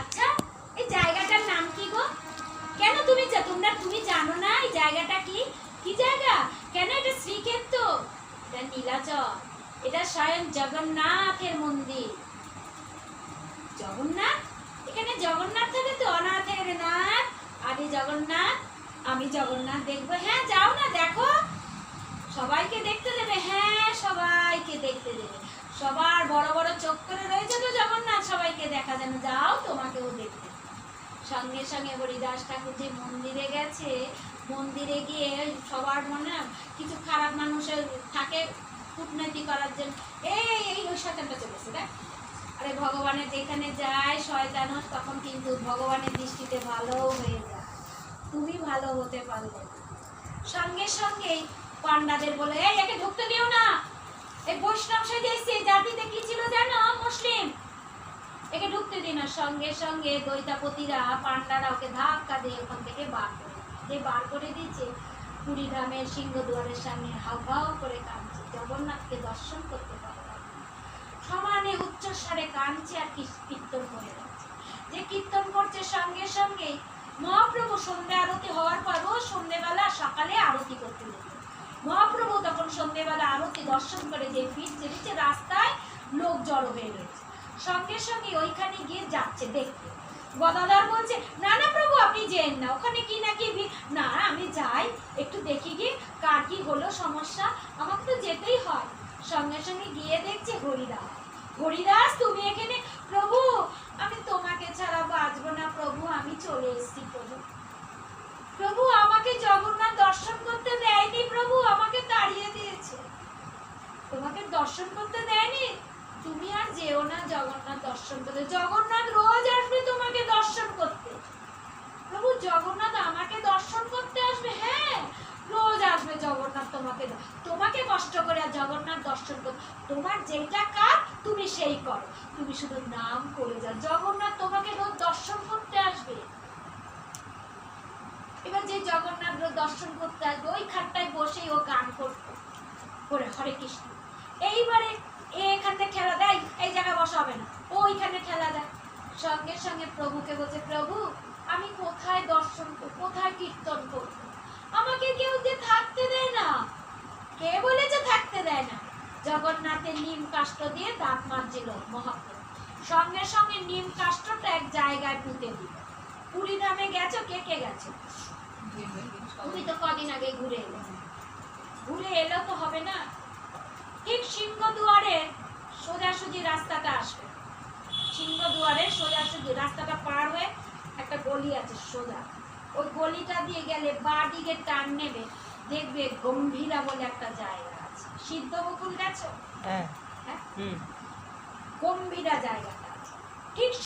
আচ্ছা জগন্নাথ? এখানে জগন্নাথ থাকে তো অনাথের নাথ আদি জগন্নাথ? আমি জগন্নাথ দেখব। হ্যাঁ যাও না, দেখো। সবাইকে দেখতে দেবে? হ্যাঁ সবাইকে দেখতে দেবে। সবার বড় বড় চোখ করে রয়েছে তো জগন্নাথ সবাইকে দেখা যেন যাও তোমাকেও দেখতে। সঙ্গে সঙ্গে হরিদাস ঠাকুর যে মন্দিরে গেছে। মন্দিরে গিয়ে সবার মনে কিছু খারাপ মানুষের থাকে কূটনৈতিক করার জন্য। এই এই, ওই শয়তানটা চলেছে দেখ। আরে ভগবানের যেখানে যায় শয়তান তখন কিন্তু ভগবানের দৃষ্টিতে ভালো হয়ে যায়। তুমি ভালো হতে পারলে সঙ্গে সঙ্গেই পান্ডাদের বলে এই একে ঢুকতে দিও না এই বৈষ্ণব সেজে এসছে জাতিতে কি ছিল জানো মুসলিম একে ঢুকতে দিই না সঙ্গে সঙ্গে দৈতাপতিরা পান্ডারা ওকে ধাক্কা দিয়ে ওখান থেকে বার করে যে বার করে দিয়েছে পুরী গ্রামের সিংহদুয়ারের সামনে হাউ করে কাঁদছে। জগন্নাথকে দর্শন করতে না। সমানে উচ্চস্বরে কাঁদছে আর কীর- কীর্তন করে যাচ্ছে যে কীর্তন করছে সঙ্গে সঙ্গে মহাপ্রভু সন্ধ্যে আরতি হওয়ার পরও সন্ধ্যেবেলা সকালে আরতি করতে যেত মহাপ্রভু তখন সন্ধ্যেবেলা আরতি দর্শন করে যে ফিরছে দেখছে রাস্তায় লোক জড়ো হয়ে রয়েছে। সঙ্গে সঙ্গে ওইখানে গিয়ে যাচ্ছে, দেখতে। গদাধর বলছে, না না প্রভু, আপনি যেন না, ওখানে কি নাকি ভি- না, আমি যাই, একটু দেখি গিয়ে কার কি হলো সমস্যা, আমাকে তো যেতেই হয়। সঙ্গে সঙ্গে গিয়ে দেখছে হরিদাস। হরিদাস, তুমি এখানে? প্রভু, আমি তোমাকে ছাড়া বাঁচবো না, প্রভু, আমি চলে এসেছি, প্রভু। প্রভু, আমাকে জগন্নাথ দর্শন করতে দেয়নি, প্রভু, আমাকে তাড়িয়ে দিয়েছে। তোমাকে দর্শন করতে দেয়নি? তুমি আর যেও না জগন্নাথ দর্শন করতে। জগন্নাথ রোজ আসবে তোমাকে দর্শন করতে। প্রভু, জগন্নাথ আমাকে দর্শন করতে আসবে? হ্যাঁ রোজ আসবে জগন্নাথ তোমাকে তোমাকে কষ্ট করে আর জগন্নাথ দর্শন করতে তোমার যেটা কাজ, তুমি সেই করো। তুমি শুধু নাম করে যাও। জগন্নাথ তোমাকে রোজ দর্শন করতে আসবে। এবার যে জগন্নাথ রোজ দর্শন করতে আসবে, ওই খাটটায় বসেই ও গান করতো। করে হরে কৃষ্ণ। এইবারে এ এখান থেকে ঠেলা দেয় এই জায়গায় বসা হবে না ও ওইখানে ঠেলা দেয় সঙ্গে প্রভুকে বলছে, প্রভু, আমি কোথায় দর্শন কোথায় কীর্তন করব? আমাকে কেউ যে থাকতে দেয় না। কে বলেছে থাকতে দেয় না? জগন্নাথের নিম কাষ্ঠ দিয়ে দাঁত মাজছিল মহাপ্রভু। সঙ্গে সঙ্গে নিম কাষ্ঠটা এক জায়গায় পুঁতে দিল। পুরী ধামে গেছো? কে কে গেছো? তুমি তো কদিন আগে ঘুরে এলে। ঘুরে এলো তো হবে না। ঠিক সিংহদুয়ারের সোজাসুজি রাস্তাটা আসবে সিংহদুয়ারের সোজাসুজি রাস্তাটা পার হয়ে একটা গলি আছে সোজা। ওই গলিটা দিয়ে গেলে বা দিকে টান নেবে দেখবে গম্ভীরা বলে একটা জায়গা আছে। সিদ্ধ বকুল গেছো? হ্যাঁ। হ্যাঁ? গম্ভীরা জায়গাটা আছে। ঠিক